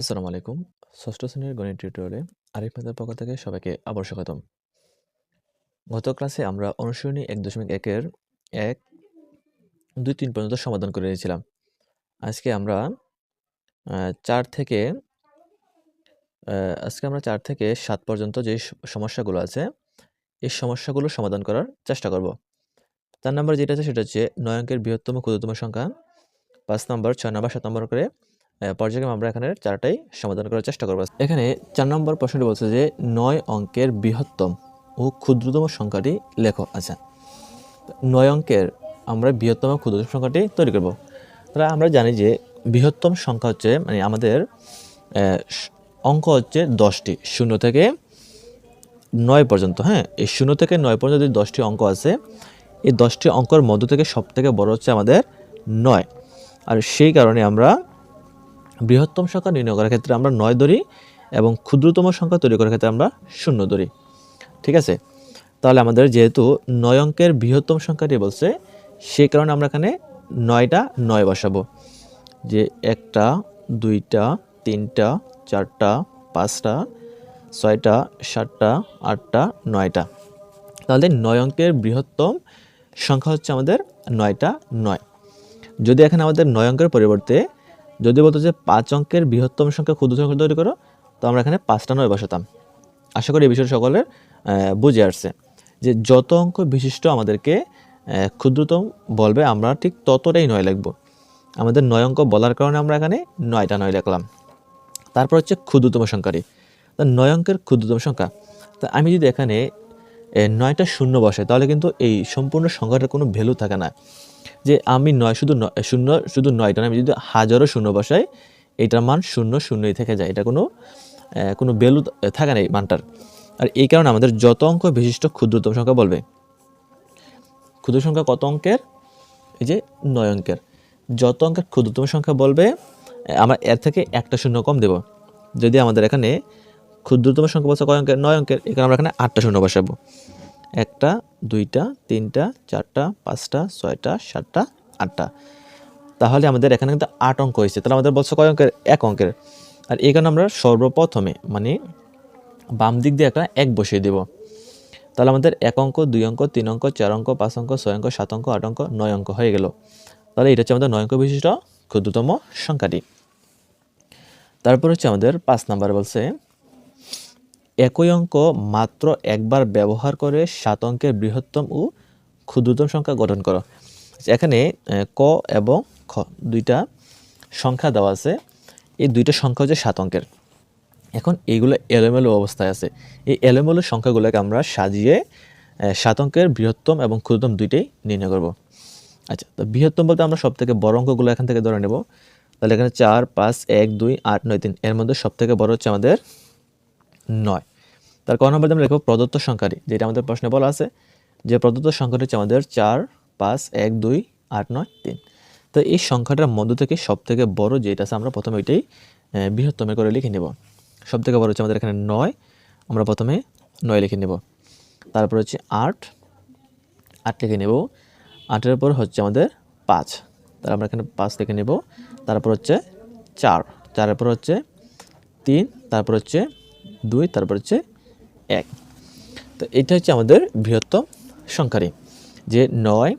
আসসালামু আলাইকুম। ষষ্ঠ শ্রেণির গণিত টিউটোরিয়ালে আরিফ মেথডের পক্ষ থেকে সবাইকে আবার স্বাগতম। গত ক্লাসে আমরা অনুশীলনী ১.১ এর ১, ২, ৩ পর্যন্ত সমাধান করে নিয়েছিলাম। আজকে আমরা চার থেকে আজকে আমরা চার থেকে সাত পর্যন্ত যে সমস্যাগুলো আছে, এই সমস্যাগুলো সমাধান করার চেষ্টা করব। ৪ নাম্বার যেটা আছে সেটা হচ্ছে ৯ অঙ্কের বৃহত্তম ক্ষুদ্রতম সংখ্যা, পাঁচ নম্বর ছয় নম্বর সাত নম্বর করে পর্যায়ক্রমে আমরা এখানে চারটাই সমাধান করার চেষ্টা করব এখানে চার নম্বর প্রশ্নটি বলছে যে নয় অঙ্কের বৃহত্তম ও ক্ষুদ্রতম সংখ্যাটি লেখো। আচ্ছা, নয় অঙ্কের আমরা বৃহত্তম ক্ষুদ্রতম সংখ্যাটি তৈরি করব। তাহলে আমরা জানি যে বৃহত্তম সংখ্যা হচ্ছে মানে আমাদের অঙ্ক হচ্ছে দশটি শূন্য থেকে নয় পর্যন্ত, হ্যাঁ? এই শূন্য থেকে নয় পর্যন্ত যে ১০ টি অঙ্ক আছে, এই ১০ টি অঙ্কের মধ্য থেকে সব থেকে বড় হচ্ছে আমাদের নয় আর সেই কারণে আমরা বৃহত্তম সংখ্যা নির্ণয় করার ক্ষেত্রে আমরা নয় ধরি এবং ক্ষুদ্রতম সংখ্যা তৈরি করার ক্ষেত্রে আমরা শূন্য ধরি। ঠিক আছে? তাহলে আমাদের যেহেতু নয় অঙ্কের বৃহত্তম সংখ্যাটি বলছে, সেই কারণে আমরা এখানে নয়টা নয় বসাবো। যে ১ টা, ২ টা, ৩ টা, ৪ টা, ৫ টা, ৬ টা, ৭ টা, ৮ টা, ৯ টা। তাহলে ৯ অঙ্কের বৃহত্তম সংখ্যা হচ্ছে আমাদের নয়টা নয় যদি এখানে আমাদের নয় অঙ্কের পরিবর্তে যদি বলতো যে পাঁচ অঙ্কের বৃহত্তম সংখ্যা ক্ষুদ্রতম সংখ্যা তৈরি করো, তো আমরা এখানে পাঁচটা নয় বসাতাম। আশা করি এই বিষয়টা সকলের বুঝে আসছে। যে যত অঙ্ক বিশিষ্ট আমাদেরকে ক্ষুদ্রতম বলবে আমরা ঠিক ততটাই নয় লিখব। আমাদের ৯ অঙ্ক বলার কারণে আমরা এখানে ৯ টা ৯ লিখলাম। তারপর হচ্ছে ক্ষুদ্রতম সংখ্যাটি। তো ৯ অঙ্কের ক্ষুদ্রতম সংখ্যা। তো আমি যদি এখানে এ ৯ টা শূন্য বসাই তাহলে কিন্তু এই সম্পূর্ণ সংখ্যাটার কোনো ভ্যালু থাকে না। যে আমি নয় শুধু ন শূন্য শুধু ৯ টা না, আমি যদি হাজারো শূন্য বসাই, এটার মান ০, ০ই থেকে যায়। এটা কোনো কোনো ভ্যালু থাকে না এই মানটার। আর এই কারণে আমাদের যত অঙ্ক বিশিষ্ট ক্ষুদ্রতম সংখ্যা বলবে। ক্ষুদ্র সংখ্যা কত অঙ্কের? এই যে ৯ অঙ্কের। যত অঙ্কের ক্ষুদ্রতম সংখ্যা বলবে, আমরা এর থেকে একটা শূন্য কম দেব। যদি আমাদের এখানে ক্ষুদ্রতম সংখ্যা বলছে কয় অঙ্কের? নয় অঙ্কের। এখানে আমরা এখানে ৮ টা শূন্য বসাবো। ১ টা, ২ টা, ৩ টা, ৪ টা, ৫ টা, ৬ টা, ৭ টা, ৮ টা। তাহলে আমাদের এখানে কিন্তু আট অঙ্ক হয়েছে তাহলে আমাদের বলছে কয় অঙ্কের? এক অঙ্কের। আর কারণে আমরা সর্বপ্রথমে মানে বাম দিক দিয়ে একটা এক বসিয়ে দেব। তাহলে আমাদের এক অঙ্ক, দুই অঙ্ক, তিন অঙ্ক, চার অঙ্ক, পাঁচ অঙ্ক, ছয় অঙ্ক, সাত অঙ্ক, আট অঙ্ক, নয় অঙ্ক হয়ে গেল। তাহলে এটা হচ্ছে আমাদের নয় অঙ্ক বিশিষ্ট ক্ষুদ্রতম সংখ্যাটি। তারপর হচ্ছে আমাদের পাঁচ নাম্বার বলছে, একই অঙ্ক মাত্র একবার ব্যবহার করে ৭ অঙ্কের বৃহত্তম ও ক্ষুদ্রতম সংখ্যা গঠন করো। এখানে ক এবং খ দুইটা সংখ্যা দেওয়া আছে। এই দুইটা সংখ্যা হচ্ছে ৭ অঙ্কের। এখন এইগুলো এলোমেলো অবস্থায় আছে। এই এলোমেলো সংখ্যাগুলোকে আমরা সাজিয়ে ৭ অঙ্কের বৃহত্তম এবং ক্ষুদ্রতম দুইটাই নির্ণয় করব। আচ্ছা, তো বৃহত্তম বলতে আমরা সবথেকে বড় অঙ্কগুলো এখান থেকে ধরে নেব। তাহলে এখানে ৪, ৫, ১, ২, ৮, ৯, ৩ এর মধ্যে সবথেকে বড় হচ্ছে আমাদের ৯। তার ক নম্বরে আমরা লিখব প্রদত্ত সংখ্যাটি। যেটা আমাদের প্রশ্নে বলা আছে যে প্রদত্ত সংখ্যাটি হচ্ছে আমাদের ৪, ৫, ১, ২, ৮, ৯, ৩। তো এই সংখ্যাটার মধ্য থেকে সবথেকে বড় যেটা আছে আমরা প্রথমে ওইটাই অ্যা বৃহত্তমে করে লিখে নেব। সবথেকে বড় হচ্ছে আমাদের এখানে নয় আমরা প্রথমে নয় লিখে নেব। তারপর হচ্ছে ৮, ৮ লিখে নেব। ৮ এর পর হচ্ছে আমাদের পাঁচ তার আমরা এখানে পাঁচ লিখে নেব। তারপর হচ্ছে চার চারের পর হচ্ছে তিন তারপর হচ্ছে ২, তারপর হচ্ছে এক তো এটা হচ্ছে আমাদের বৃহত্তম সংখ্যাটি। যে ৯,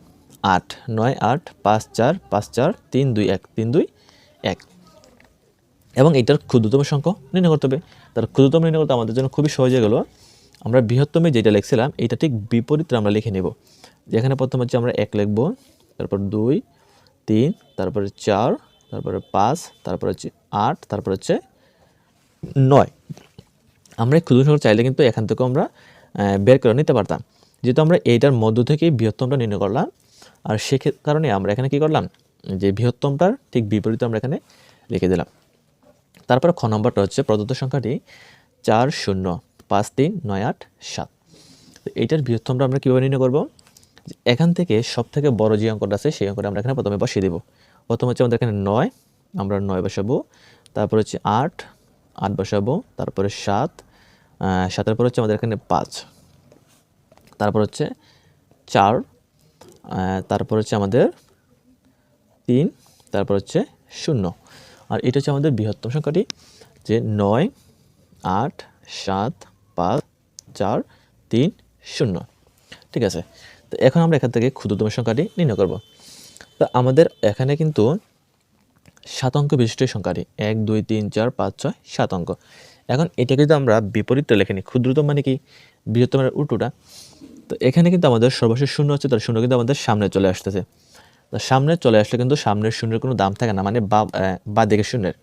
৮, ৯, ৮, ৫, ৪, ৫, ৪, ৩, ২, ১, ৩, ২, ১ এবং এটার ক্ষুদ্রতম সংখ্যা নির্ণয় করতে হবে। তার ক্ষুদ্রতম নির্ণয় করতে আমাদের জন্য খুবই সহজ হয়ে গেল। আমরা বৃহত্তমে যেটা লিখছিলাম এটা ঠিক বিপরীতে আমরা লিখে নেব। যেখানে প্রথম হচ্ছে আমরা এক লিখব, তারপর ২, ৩, তারপরে চার তারপরে পাঁচ তারপর হচ্ছে আট তারপর হচ্ছে ৯। আমরা ক্ষুদ্র সংখ্যা চাইলে কিন্তু এখান থেকেও আমরা বের করে নিতে পারতাম। যেহেতু আমরা এইটার মধ্য থেকেই বৃহত্তমটা নির্ণয় করলাম। আর সে কারণে আমরা এখানে কি করলাম? যে বৃহত্তমটার ঠিক বিপরীতে আমরা এখানে লিখে দিলাম। তারপরে খ নম্বরটা হচ্ছে প্রদত্ত সংখ্যাটি ৪, ০, ৫, ৩, ৯, ৮, ৭। তো এইটার বৃহত্তমটা আমরা কীভাবে নির্ণয় করব? এখান থেকে সবথেকে বড় যে অঙ্কটা আছে সেই অঙ্কটা আমরা এখানে প্রথমে বসিয়ে দেবো প্রথম হচ্ছে আমাদের এখানে নয় আমরা নয় বসাবো। তারপর হচ্ছে ৮, ৮ বসাবো। তারপরে ৭, ৭ পর হচ্ছে আমাদের এখানে পাঁচ। তারপর হচ্ছে চার তারপর হচ্ছে আমাদের তিন, তারপর হচ্ছে শূন্য। আর এটা হচ্ছে আমাদের বৃহত্তম সংখ্যাটি। যে নয়, আট, সাত, পাঁচ, চার, তিন, শূন্য। ঠিক আছে? তো এখন আমরা এখান থেকে ক্ষুদ্রতম সংখ্যাটি নির্ণয় করব। তো আমাদের এখানে কিন্তু সাত অঙ্ক বিশিষ্ট সংখ্যাটি। এক, দুই, তিন, চার, পাঁচ, ছয়, সাত অঙ্ক। এখন এটাকে যদি আমরা বিপরীতটা লেখে নিই, ক্ষুদ্রতম মানে কি? বৃহত্তমের উল্টোটা। তো এখানে কিন্তু আমাদের সর্বশেষ শূন্য হচ্ছে তার শূন্য কিন্তু আমাদের সামনে চলে আসতেছে। তো সামনে চলে আসলে কিন্তু সামনের শূন্যের কোনো দাম থাকে না মানে বা বা দিকে শূন্যের।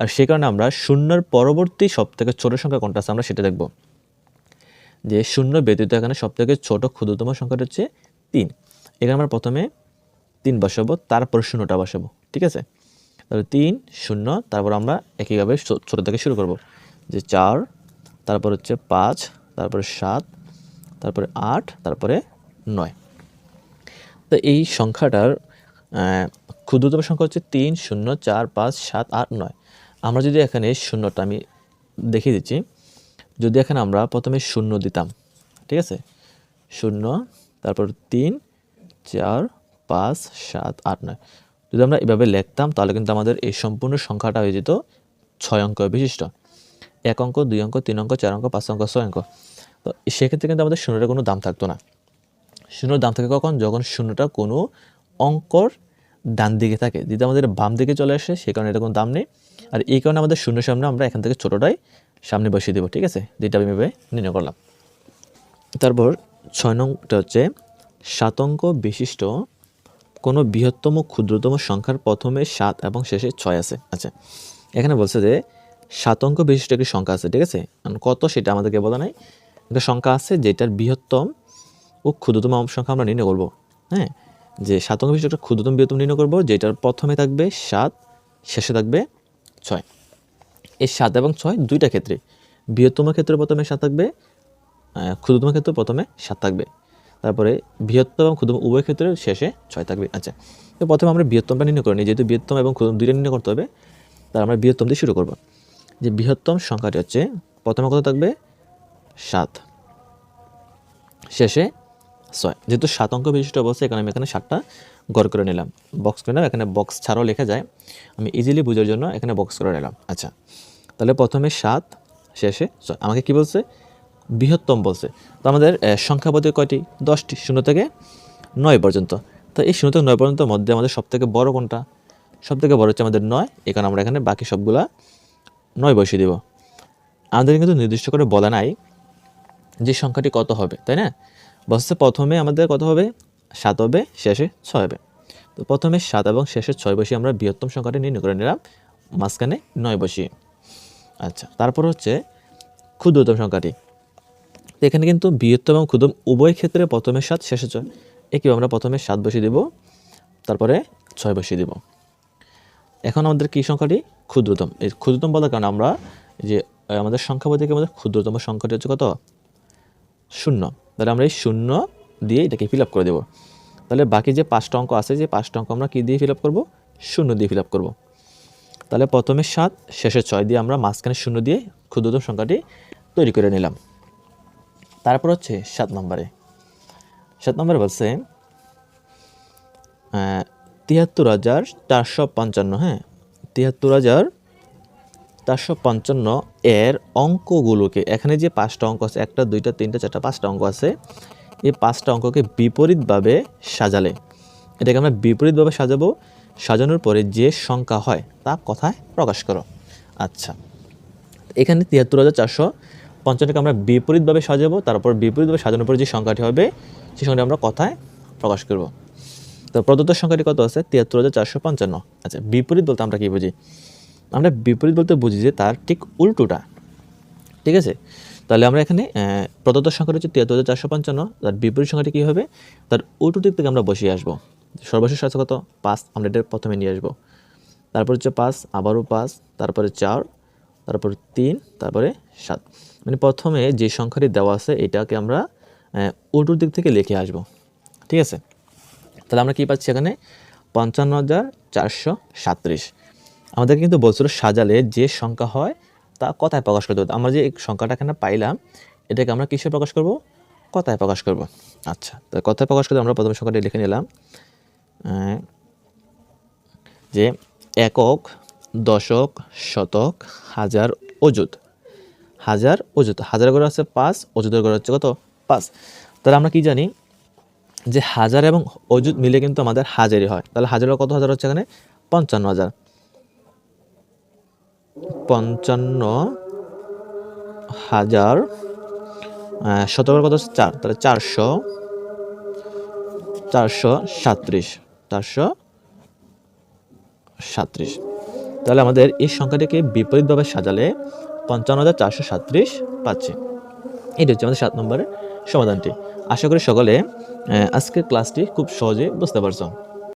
আর সেই কারণে আমরা শূন্যর পরবর্তী সব থেকে ছোটো সংখ্যা কোনটা আছে আমরা সেটা দেখব। যে শূন্য ব্যতীত এখানে সব থেকে ছোটো ক্ষুদ্রতম সংখ্যাটা হচ্ছে তিন। এখানে আমরা প্রথমে তিন বসাবো, তারপর শূন্যটা বসাবো, ঠিক আছে? তাহলে তিন, শূন্য, তারপর আমরা একইভাবে ছোটো থেকে শুরু করব। যে চার, তারপর হচ্ছে পাঁচ, তারপরে সাত, তারপরে আট, তারপরে নয়। তো এই সংখ্যাটার ক্ষুদ্রতম সংখ্যা হচ্ছে তিন, শূন্য, চার, পাঁচ, সাত, আট, নয়। আমরা যদি এখানে শূন্যটা আমি দেখিয়ে দিচ্ছি, যদি এখানে আমরা প্রথমে শূন্য দিতাম, ঠিক আছে? শূন্য, তারপর তিন, চার, পাঁচ, সাত, আট, নয়। যদি আমরা এভাবে লিখতাম, তাহলে কিন্তু আমাদের এই সম্পূর্ণ সংখ্যাটা হয়ে যেত ছয় অঙ্ক বিশিষ্ট। এক অঙ্ক, দুই অঙ্ক, তিন অঙ্ক, চার অঙ্ক, পাঁচ অঙ্ক, ছয় অঙ্ক। তো সেক্ষেত্রে কিন্তু আমাদের শূন্যটার কোনো দাম থাকতো না। শূন্যর দাম থাকে কখন? যখন শূন্যটা কোনো অঙ্কর ডান দিকে থাকে। যদি আমাদের বাম দিকে চলে আসে, সে কারণে এটা কোনো দাম নেই। আর এই কারণে আমাদের শূন্য সামনে আমরা এখান থেকে ছোটোটাই সামনে বসিয়ে দেবো, ঠিক আছে? যেটা আমি এভাবে নির্ণয় করলাম। তারপর ছয় নংটা হচ্ছে সাত অঙ্ক বিশিষ্ট কোনো বৃহত্তম ক্ষুদ্রতম সংখ্যার প্রথমে সাত এবং শেষে ছয় আছে। আচ্ছা এখানে বলছে যে সাত অঙ্ক বিশিষ্ট একটি সংখ্যা আছে, ঠিক আছে? কত সেটা আমাদেরকে বলা নাই। একটা সংখ্যা আছে যেটার বৃহত্তম ও ক্ষুদ্রতম সংখ্যা আমরা নির্ণয় করব। হ্যাঁ? যে সাত অঙ্ক বিশিষ্ট একটা ক্ষুদ্রতম বৃহত্তম নির্ণয় করব, যেটার প্রথমে থাকবে সাত, শেষে থাকবে ছয়। এই সাত এবং ছয় দুইটা ক্ষেত্রে বৃহত্তম ক্ষেত্রে প্রথমে সাত থাকবে ক্ষুদ্রতম ক্ষেত্রে প্রথমে সাত থাকবে। তারপরে বৃহত্তম এবং ক্ষুদ্রতম, উভয় ক্ষেত্রে শেষে ছয় থাকবে। আচ্ছা তো প্রথমে আমরা বৃহত্তমটা নির্ণয় করি নিই। যেহেতু বৃহত্তম এবং ক্ষুদ্রতম দুইটা নির্ণয় করতে হবে তার আমরা বৃহত্তম দিয়ে শুরু করব। যে বৃহত্তম সংখ্যাটি হচ্ছে, প্রথমে কত থাকবে? সাত। শেষে ছয়। যেহেতু সাত অঙ্ক বিশিষ্ট অবস্থা এখানে আমি এখানে সাতটা গড় করে নিলাম। বক্স করে নিলাম এখানে বক্স ছাড়াও লেখা যায়। আমি ইজিলি বোঝার জন্য এখানে বক্স করে নিলাম। আচ্ছা তাহলে প্রথমে সাত, শেষে ছয়। আমাকে কি বলছে? বৃহত্তম বলছে। তো আমাদের সংখ্যা কয়টি? দশটি, শূন্য থেকে নয় পর্যন্ত। তো এই শূন্য থেকে নয় পর্যন্ত মধ্যে আমাদের সবথেকে বড় কোনটা? সবথেকে বড় হচ্ছে আমাদের নয় কারণে আমরা এখানে বাকি সবগুলা নয় বসিয়ে দেব। আমাদের কিন্তু নির্দিষ্ট করে বলা নাই যে সংখ্যাটি কত হবে, তাই না? বলছে প্রথমে আমাদের কত হবে? সাত হবে, শেষে ছয় হবে। তো প্রথমে সাত এবং শেষে ছয় বসিয়ে আমরা বৃহত্তম সংখ্যাটি নির্ণয় করে নিলাম, মাঝখানে নয় বসিয়ে। আচ্ছা তারপর হচ্ছে ক্ষুদ্রতম সংখ্যাটি। তো এখানে কিন্তু বৃহত্তম এবং ক্ষুদ্রতম উভয় ক্ষেত্রে প্রথমে সাত, শেষে ছয়। একইভাবে আমরা প্রথমে সাত বসিয়ে দেব, তারপরে ছয় বসিয়ে দেব। এখন আমাদের কী সংখ্যাটি? ক্ষুদ্রতম। এই ক্ষুদ্রতম বলার কারণে আমরা যে আমাদের সংখ্যা বলতে আমাদের ক্ষুদ্রতম সংখ্যাটি হচ্ছে কত? শূন্য। তাহলে আমরা এই শূন্য দিয়ে এটাকে ফিল করে দেবো। তাহলে বাকি যে পাঁচটা অঙ্ক আছে, যে পাঁচটা অঙ্ক আমরা কী দিয়ে ফিল আপ করব? শূন্য দিয়ে ফিল আপ করব। তাহলে প্রথমে সাত, শেষে ছয় দিয়ে আমরা মাঝখানে শূন্য দিয়ে ক্ষুদ্রতম সংখ্যাটি তৈরি করে নিলাম। তারপর হচ্ছে সাত নম্বরে। সাত নম্বরে বলছে তিয়াত্তর হাজার চারশো পঞ্চান্ন হ্যাঁ তিয়াত্তর হাজার চারশো পঞ্চান্ন এর অঙ্কগুলোকে, এখানে যে পাঁচটা অঙ্ক আছে, একটা, দুইটা, তিনটা, চারটা, পাঁচটা অঙ্ক আছে, এই পাঁচটা অঙ্ককে বিপরীতভাবে সাজালে। এটাকে আমরা বিপরীতভাবে সাজাবো, সাজানোর পরে যে সংখ্যা হয় তা কথায় প্রকাশ করো। আচ্ছা এখানে তিয়াত্তর হাজার চারশো পঞ্চান্নকে আমরা বিপরীতভাবে সাজাবো, তারপর বিপরীতভাবে সাজানোর পরে যে সংখ্যাটি হবে, সেই সংখ্যাটি আমরা কথায় প্রকাশ করব। তো প্রদত্ত সংখ্যাটি কত আছে? তিয়াত্তর হাজার চারশো পঞ্চান্ন। আচ্ছা বিপরীত বলতে আমরা কী বুঝি? আমরা বিপরীত বলতে বুঝি যে তার ঠিক উল্টোটা। ঠিক আছে? তাহলে আমরা এখানে প্রদত্ত সংখ্যাটা হচ্ছে তিয়াত্তর হাজার চারশো পঞ্চান্ন। তার বিপরীত সংখ্যাটি কী হবে? তার উল্টো দিক থেকে আমরা বসিয়ে আসব। সর্বশেষ আছে কত? পাঁচ। আমরা এটা প্রথমে নিয়ে আসব। তারপর হচ্ছে পাঁচ, আবারও পাঁচ, তারপরে চার, তারপর তিন, তারপরে সাত। মানে প্রথমে যে সংখ্যাটি দেওয়া আছে, এটাকে আমরা উল্টোর দিক থেকে লিখে আসব। ঠিক আছে? তাহলে আমরা কী পাচ্ছি এখানে? পঞ্চান্ন হাজার চারশো সাতত্রিশ আমাদের কিন্তু বলছিল সাজালে যে সংখ্যা হয়, তা কথায় প্রকাশ করতে হতো আমরা যে সংখ্যাটা এখানে পাইলাম, এটাকে আমরা কিসে প্রকাশ করব? কথায় প্রকাশ করব? আচ্ছা তো কথায় প্রকাশ করতে আমরা প্রথম সংখ্যাটি লিখে নিলাম। যে একক, দশক, শতক, হাজার, অযুত। হাজার অযুত, হাজার করে আছে পাঁচ অযুতের করে হচ্ছে কত? পাঁচ। তাহলে আমরা কি জানি যে হাজার এবং অযুত মিলে কিন্তু আমাদের হাজারই হয়। তাহলে হাজারের কত হাজার হচ্ছে এখানে? পঞ্চান্ন হাজার। পঞ্চান্ন হাজার শতকরা কত হচ্ছে? চার। তাহলে চারশো চারশো সাত্রিশ চারশো সাত্রিশ তাহলে আমাদের এই সংখ্যাটিকে বিপরীতভাবে সাজালে পঞ্চান্ন হাজার চারশো সাত্রিশ পাচ্ছি। এটি হচ্ছে আমাদের সাত নম্বরের সমাধানটি। আশা করি সকলে আজকের ক্লাসটি খুব সহজে বুঝতে পারছ।